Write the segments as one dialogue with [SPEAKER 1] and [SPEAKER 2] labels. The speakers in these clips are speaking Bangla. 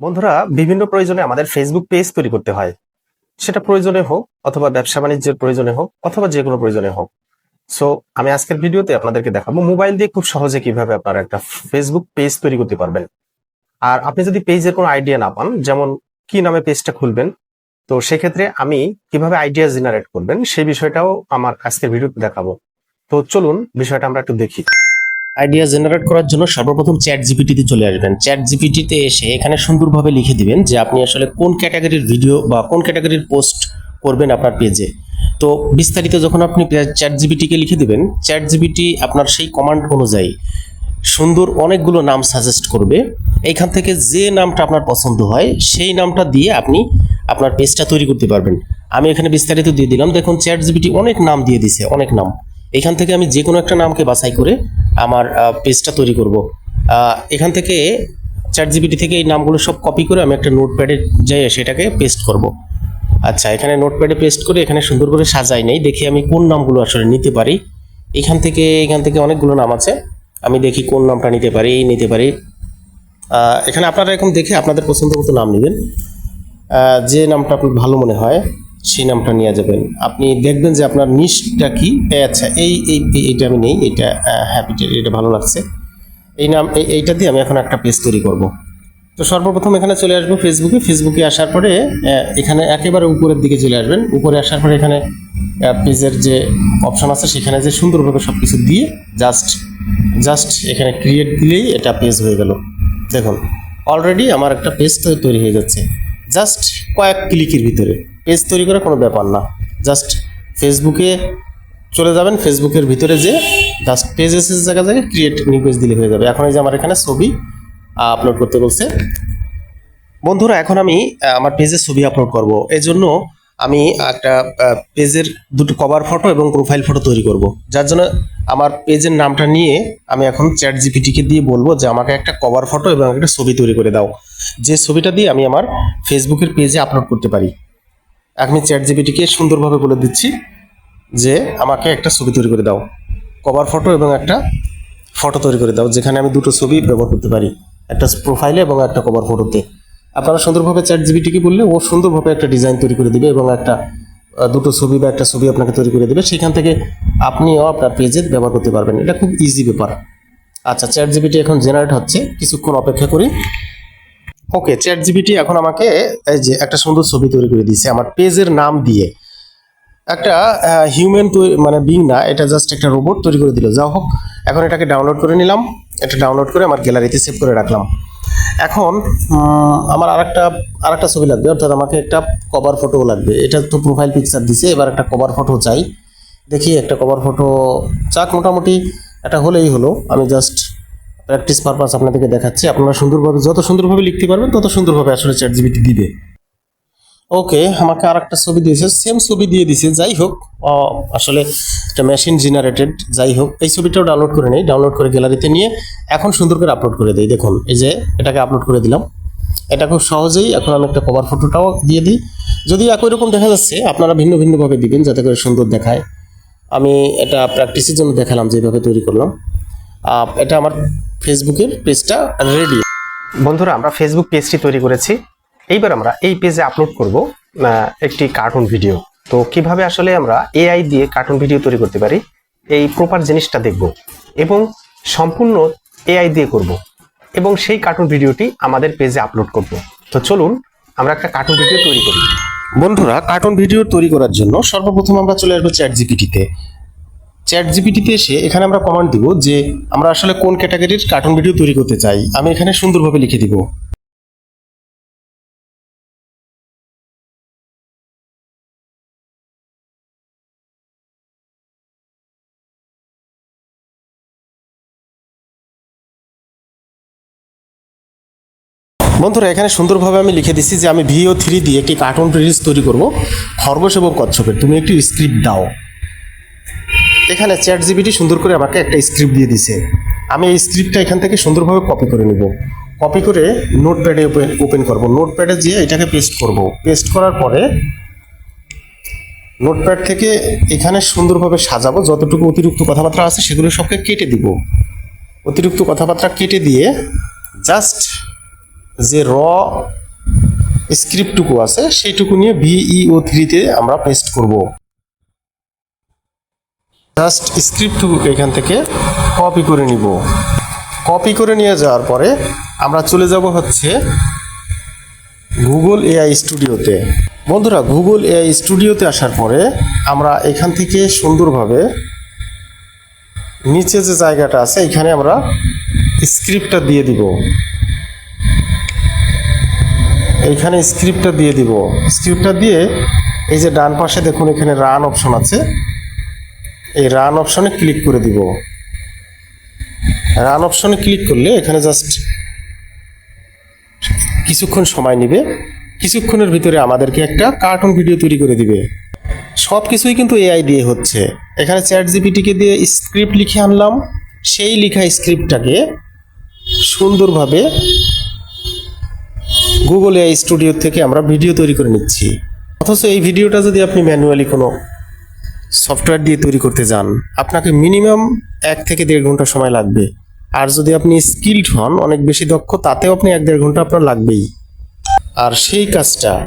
[SPEAKER 1] বন্ধুরা, বিভিন্ন প্রয়োজনে আমাদের ফেসবুক পেজ তৈরি করতে হয়। সেটা প্রয়োজনে হোক অথবা ব্যবসা বাণিজ্যের প্রয়োজনে হোক অথবা যে কোনো প্রয়োজনে হোক। সো আমি আজকের ভিডিওতে আপনাদেরকে দেখাবো মোবাইল দিয়ে খুব সহজে কীভাবে আপনারা একটা ফেসবুক পেজ তৈরি করতে পারবেন। আর আপনি যদি পেজের কোনো আইডিয়া না পান, যেমন কি নামে পেজটা খুলবেন, তো সেক্ষেত্রে আমি কীভাবে আইডিয়া জেনারেট করবেন, সেই বিষয়টাও আমার আজকের ভিডিওতে দেখাবো। তো চলুন, বিষয়টা আমরা একটু দেখি।
[SPEAKER 2] আইডিয়া জেনারেট করার জন্য সর্বপ্রথম চ্যাট জিপিটিতে চলে আসবেন। চ্যাট জিপিটিতে এসে এখানে সুন্দরভাবে লিখে দিবেন যে আপনি আসলে কোন ক্যাটাগরির ভিডিও বা কোন ক্যাটাগরির পোস্ট করবেন আপনার পেজে তো বিস্তারিত যখন আপনি চ্যাট জিপিটিকে লিখে দিবেন চ্যাট জিপিটি আপনার সেই কমান্ড অনুযায়ী সুন্দর অনেকগুলো নাম সাজেস্ট করবে। এইখান থেকে যে নামটা আপনার পছন্দ হয়, সেই নামটা দিয়ে আপনি আপনার পেজটা তৈরি করতে পারবেন। আমি এখানে বিস্তারিত দিয়ে দিলাম। দেখুন চ্যাট জিপিটি অনেক নাম দিয়ে দিছে, অনেক নাম। এখান থেকে আমি যে কোনো একটা নামকে বাছাই করে আমার পেজটা তৈরি করব। এখান থেকে চ্যাট জিপিটি থেকে এই নামগুলো সব কপি করে আমি একটা নোটপ্যাডে যাই সেটাকে পেস্ট করব। আচ্ছা এখানে নোটপ্যাডে পেস্ট করে এখানে সুন্দর করে সাজাই নেই। দেখি আমি কোন নামগুলো আসলে নিতে পারি। এখান থেকে এখান থেকে অনেকগুলো নাম আছে। আমি দেখি কোন নামটা নিতে পারি, এই নিতে পারি। এখানে আপনারা এরকম দেখে আপনাদের পছন্দ মতো নাম নেবেন। যে নামটা আপনার ভালো মনে হয়। সেই নামটা নিয়ে যাবেন। আপনি দেখবেন যে আপনার নিশটা কি? আচ্ছা এই এই, এই- এইটা আমি নেই, এটা হ্যাপি এটা ভালো লাগছে। এই নাম, এই, এইটা দিয়ে আমি এখন একটা পেজ তৈরি করব। তো সর্বপ্রথম এখানে চলে আসব ফেসবুকে ফেসবুকে আসার পরে এখানে একেবারে উপরের দিকে চলে আসবেন। উপরে আসার পরে এখানে পেজের যে অপশন আছে, সেখানে যে সুন্দরভাবে সব কিছু দিয়ে জাস্ট জাস্ট এখানে ক্রিয়েট দিলেই এটা পেজ হয়ে গেল। দেখুন অলরেডি আমার একটা পেজ তৈরি হয়ে যাচ্ছে। জাস্ট কয়েক ক্লিকের ভিতরে। পেজ তৈরি করা কোনো ব্যাপার না। জাস্ট ফেসবুকে চলে যাবেন ফেসবুকের ভিতরে যে জাস্ট পেজ এসে জায়গা জায়গায় ক্রিয়েট নিউ পেজ দিলে হয়ে যাবে। এখন এই যে আমার এখানে ছবি আপলোড করতে বলছে। বন্ধুরা, এখন আমি আমার পেজে ছবি আপলোড করব। এই জন্য আমি একটা পেজের দুটো কভার ফটো এবং প্রোফাইল ফটো তৈরি করব। যার জন্য আমার পেজের নামটা নিয়ে আমি এখন চ্যাট জিপিটিকে দিয়ে বলব যে, আমাকে একটা কভার ফটো এবং একটা ছবি তৈরি করে দাও। যে ছবিটা দিয়ে আমি আমার ফেসবুকের পেজে আপলোড করতে পারি। আমি চ্যাট জিপিটিকে সুন্দরভাবে বলে দিচ্ছি যে আমাকে একটা ছবি তৈরি করে দাও। কভার ফটো এবং একটা ফটো তৈরি করে দাও, যেখানে আমি দুটো ছবি ব্যবহার করতে পারি, একটা প্রোফাইলে এবং একটা কভার ফটোতে আপনারা সুন্দরভাবে চ্যাট জিবিটিকে বললে ও সুন্দরভাবে একটা ডিজাইন তৈরি করে দিবে এবং একটা দুটো ছবি বা একটা ছবি আপনাকে তৈরি করে দেবে, সেখান থেকে আপনিও আপনার পেজে ব্যবহার করতে পারবেন। এটা খুব ইজি ব্যাপার। আচ্ছা চ্যাট জিবিটি এখন জেনারেট হচ্ছে। কিছুক্ষণ অপেক্ষা করি। ওকে চ্যাট জিবিটি এখন আমাকে এই যে একটা সুন্দর ছবি তৈরি করে দিয়েছে আমার পেজের নাম দিয়ে। একটা হিউম্যান মানে বিং না, এটা জাস্ট একটা রোবট তৈরি করে দিল। যা হোক, এখন এটাকে ডাউনলোড করে নিলাম। এটা ডাউনলোড করে আমার গ্যালারিতে সেভ করে রাখলাম। এখন আমার আরেকটা আরেকটা ছবি লাগবে, অর্থাৎ আমাকে একটা কভার ফটো লাগবে। এটা তো প্রোফাইল পিকচার দিছে, এবার একটা কভার ফটো চাই। দেখি একটা কভার ফটো চাক মোটামুটি এটা হলেই হলো। আমি জাস্ট প্র্যাকটিস পারপাস আপনাদেরকে দেখাচ্ছি। আপনারা সুন্দরভাবে, যত সুন্দরভাবে লিখতে পারবেন, তত সুন্দরভাবে আসলে চ্যাট জিবিটি দিবে। ওকে আমাকে আর একটা ছবি দিয়েছে। সেম ছবি দিয়ে দিছে যাই হোক আসলে এটা মেশিন জেনারেটেড যাই হোক, এই ছবিটাও ডাউনলোড করে নেই। ডাউনলোড করে গ্যালারিতে নিয়ে এখন সুন্দর করে আপলোড করে দিই। দেখুন, এই যে এটাকে আপলোড করে দিলাম। এটা খুব সহজেই এখন আমি একটা কভার ফটোটাও দিয়ে দিই। যদি একই রকম দেখা যাচ্ছে, আপনারা ভিন্ন ভিন্নভাবে দিবেন যাতে করে সুন্দর দেখায়। আমি এটা প্র্যাকটিসের জন্য দেখালাম, যেভাবে তৈরি করলাম। এটা আমার ফেসবুকের পেজটা রেডি
[SPEAKER 1] বন্ধুরা আমরা ফেসবুক পেজটি তৈরি করেছি। এইবার আমরা এই পেজে আপলোড করব আহ, একটি কার্টুন ভিডিও তো কীভাবে আসলে আমরা এআই দিয়ে কার্টুন ভিডিও তৈরি করতে পারি এই প্রপার জিনিসটা দেখব এবং সম্পূর্ণ এআই দিয়ে করব এবং সেই কার্টুন ভিডিওটি আমাদের পেজে আপলোড করব। তো চলুন আমরা একটা কার্টুন ভিডিও তৈরি করি।
[SPEAKER 2] বন্ধুরা কার্টুন ভিডিও তৈরি করার জন্য সর্বপ্রথম আমরা চলে আসব চ্যাট জিপিটিতে চ্যাট জিপিটিতে এসে এখানে আমরা কমান্ড দিব যে আমরা আসলে কোন ক্যাটাগরির কার্টুন ভিডিও তৈরি করতে চাই। আমি এখানে সুন্দরভাবে লিখে দিব। বন্ধুরা, এখানে সুন্দরভাবে আমি লিখে দিচ্ছি যে আমি ভিও থ্রি দিয়ে একটি কার্টুন সিরিজ তৈরি করব। খরগোশ এবং কচ্ছপের। তুমি একটি স্ক্রিপ্ট দাও। এখানে চ্যাট জিবিটি সুন্দর করে আমাকে একটা স্ক্রিপ্ট দিয়ে দিছে। আমি এই স্ক্রিপ্টটা এখান থেকে সুন্দরভাবে কপি করে নেব। কপি করে নোটপ্যাডে ওপেন ওপেন করব। নোটপ্যাডে যেয়ে এটাকে পেস্ট করব। পেস্ট করার পরে নোটপ্যাড থেকে এখানে সুন্দরভাবে সাজাবো। যতটুকু অতিরিক্ত কথাবার্তা আছে সেগুলো সবকে কেটে দিব। অতিরিক্ত কথাবার্তা কেটে দিয়ে জাস্ট যে র স্ক্রিপ্টটুকু আছে, সেইটুকু নিয়ে ভিইও থ্রিতে আমরা পেস্ট করব। জাস্ট স্ক্রিপ্টটুকুকে এখান থেকে কপি করে নিব। কপি করে নিয়ে যাওয়ার পরে আমরা চলে যাব হচ্ছে গুগল এআই স্টুডিওতে বন্ধুরা গুগল এআই স্টুডিওতে আসার পরে আমরা এখান থেকে সুন্দরভাবে নিচে যে জায়গাটা আছে, এখানে আমরা স্ক্রিপ্টটা দিয়ে দিব। এইখানে স্ক্রিপ্টটা দিয়ে দিব। স্ক্রিপ্টটা দিয়ে এই যে ডান পাশে দেখুন, এখানে রান অপশন আছে। এই রান অপশনে ক্লিক করে দিব। রান অপশনে ক্লিক করলে এখানে জাস্ট কিছুক্ষণ সময় নেবে। কিছুক্ষণের ভিতরে আমাদেরকে একটা কার্টুন ভিডিও তৈরি করে দিবে। সব কিছুই কিন্তু এআই দিয়ে হচ্ছে। এখানে চ্যাট জিপিটিকে দিয়ে স্ক্রিপ্ট লিখে আনলাম। সেই লেখা স্ক্রিপ্টটাকে সুন্দরভাবে গুগল এআই স্টুডিও থেকে আমরা ভিডিও তৈরি করে নিচ্ছি। অথচ এই ভিডিওটা যদি আপনি ম্যানুয়ালি কোনো সফটওয়্যার দিয়ে তৈরি করতে যান। আপনাকে মিনিমাম এক থেকে দেড় ঘণ্টা সময় লাগবে। আর যদি আপনি স্কিল্ড হন, অনেক বেশি দক্ষ, তাতেও আপনি এক দেড় ঘণ্টা আপনার লাগবেই। আর সেই কাজটা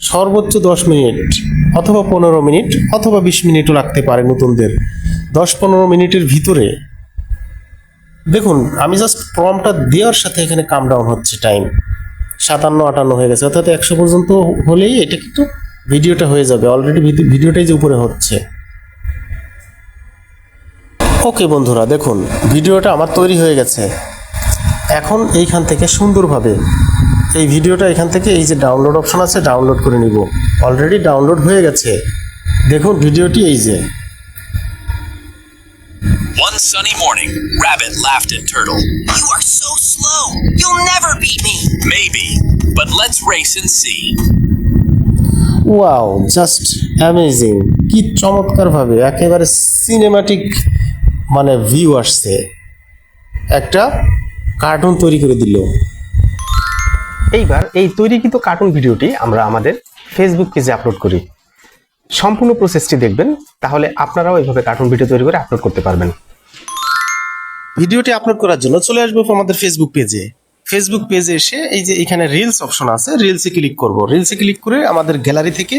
[SPEAKER 2] সর্বোচ্চ দশ মিনিট অথবা পনেরো মিনিট অথবা বিশ মিনিটও লাগতে পারে নতুনদের। দশ পনেরো মিনিটের ভিতরে। দেখুন, আমি জাস্ট প্রমটা দেওয়ার সাথে এখানে কাম ডাউন হচ্ছে টাইম সাতান্ন, আটান্ন হয়ে গেছে, অর্থাৎ একশো পর্যন্ত হলেই এটা কিন্তু ভিডিওটা হয়ে যাবে। অলরেডি ভিডিওটাই যে উপরে হচ্ছে। ওকে বন্ধুরা দেখুন ভিডিওটা আমার তৈরি হয়ে গেছে এখন এইখান থেকে সুন্দরভাবে এই ভিডিওটা এখান থেকে এই যে ডাউনলোড অপশন আছে ডাউনলোড করে নিব অলরেডি ডাউনলোড হয়ে গেছে দেখুন ভিডিওটি এই যে
[SPEAKER 3] One sunny morning, Rabbit laughed at Turtle.
[SPEAKER 4] You are so slow. You'll never beat me.
[SPEAKER 3] Maybe, but let's race and see.
[SPEAKER 2] Wow just amazing কি চমৎকারভাবে একেবারে সিনেমাটিক মানে ভিউ আসছে। একটা কার্টুন তৈরি করে দিল।
[SPEAKER 1] এইবার এই তৈরিকৃত কার্টুন ভিডিওটি আমরা আমাদের ফেসবুক পেজে আপলোড করি। সম্পূর্ণ প্রসেসটি দেখবেন তাহলে আপনারাও এইভাবে কার্টুন ভিডিও তৈরি করে আপলোড করতে পারবেন।
[SPEAKER 2] ভিডিওটি আপলোড করার জন্য চলে আসব আমাদের ফেসবুক পেজে ফেসবুক পেজে এসে এই যে এখানে রিলস অপশন আছে রিলসে ক্লিক করব। রিলসে ক্লিক করে আমাদের গ্যালারি থেকে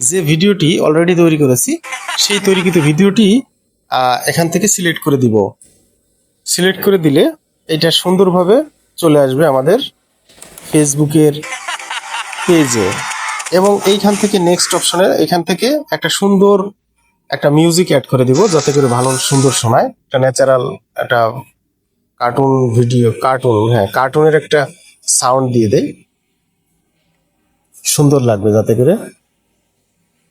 [SPEAKER 2] যে ভিডিওটি অলরেডি তৈরি করেছি সেই তৈরিকৃত ভিডিওটি এখান থেকে সিলেক্ট করে দিব। সিলেক্ট করে দিলে এটা সুন্দরভাবে চলে আসবে আমাদের ফেসবুকের পেজে। এবং এইখান থেকে নেক্সট অপশনে এখান থেকে একটা সুন্দর একটা মিউজিক অ্যাড করে দিব, যাতে করে ভালো সুন্দর শোনায়। একটা ন্যাচারাল একটা কার্টুন ভিডিও কার্টুন হ্যাঁ কার্টুনের একটা সাউন্ড দিয়ে দেয় সুন্দর লাগবে যাতে করে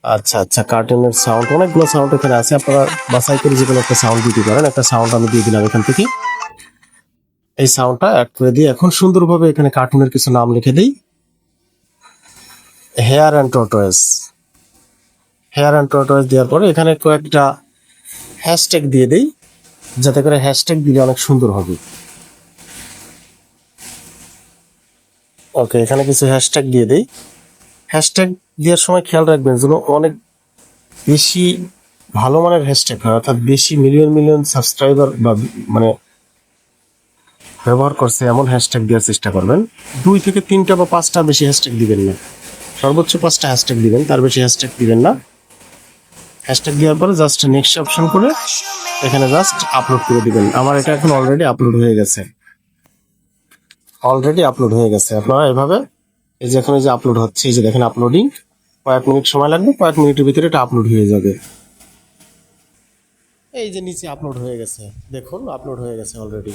[SPEAKER 2] আচ্ছা আচ্ছা কার্টুনের সাউন্ড অনেকগুলো সাউন্ড এখানে আছে। আপনারা বাসাই করে যে কোনো একটা সাউন্ড দিতে পারেন। একটা সাউন্ড আমি দিয়ে দিলাম এখান থেকে। এই সাউন্ডটা অ্যাড করে দিয়ে এখন সুন্দরভাবে এখানে কার্টুনের কিছু নাম লিখে দিই। Hare and tortoise hare and tortoise দেওয়ার পরে এখানে কয়েকটা হ্যাশট্যাগ দিয়ে দিই। যাতে করে হ্যাশট্যাগ দিলে অনেক সুন্দর হবে। ওকে এখানে কিছু হ্যাশট্যাগ দিয়ে দেই। হ্যাশট্যাগ দেওয়ার সময় খেয়াল রাখবেন যেন অনেক বেশি ভালো মানের হ্যাশট্যাগ হয়, অর্থাৎ বেশি মিলিয়ন মিলিয়ন সাবস্ক্রাইবার বা মানে ব্যবহার করছে এমন হ্যাশট্যাগ দেওয়ার চেষ্টা করবেন। দুই থেকে তিনটা বা পাঁচটা বেশি হ্যাশট্যাগ দিবেন না। সর্বোচ্চ পাঁচটা হ্যাশট্যাগ দিবেন, তার বেশি হ্যাশট্যাগ দিবেন না। হ্যাশট্যাগ দেওয়ার পরে জাস্ট নেক্সট অপশন করে এখানে জাস্ট আপলোড করে দিবেন। আমার এটা এখন অলরেডি আপলোড হয়ে গেছে। অলরেডি আপলোড হয়ে গেছে। আপনারা এভাবে এই যে এখন এই যে আপলোড হচ্ছে, এই যে দেখেন আপলোডিং কয়েক মিনিট সময় লাগবে, কয়েক মিনিটের ভিতরে এটা আপলোড হয়ে যাবে। এই যে নিচে আপলোড হয়ে গেছে, দেখুন আপলোড হয়ে গেছে অলরেডি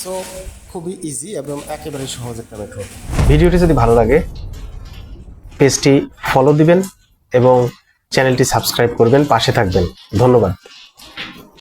[SPEAKER 2] সো খুবই ইজি এবং একেবারে সহজ একটা মেথড
[SPEAKER 1] ভিডিওটি যদি ভালো লাগে, পেজটি ফলো দিবেন এবং চ্যানেলটি সাবস্ক্রাইব করবেন, পাশে থাকবেন। ধন্যবাদ।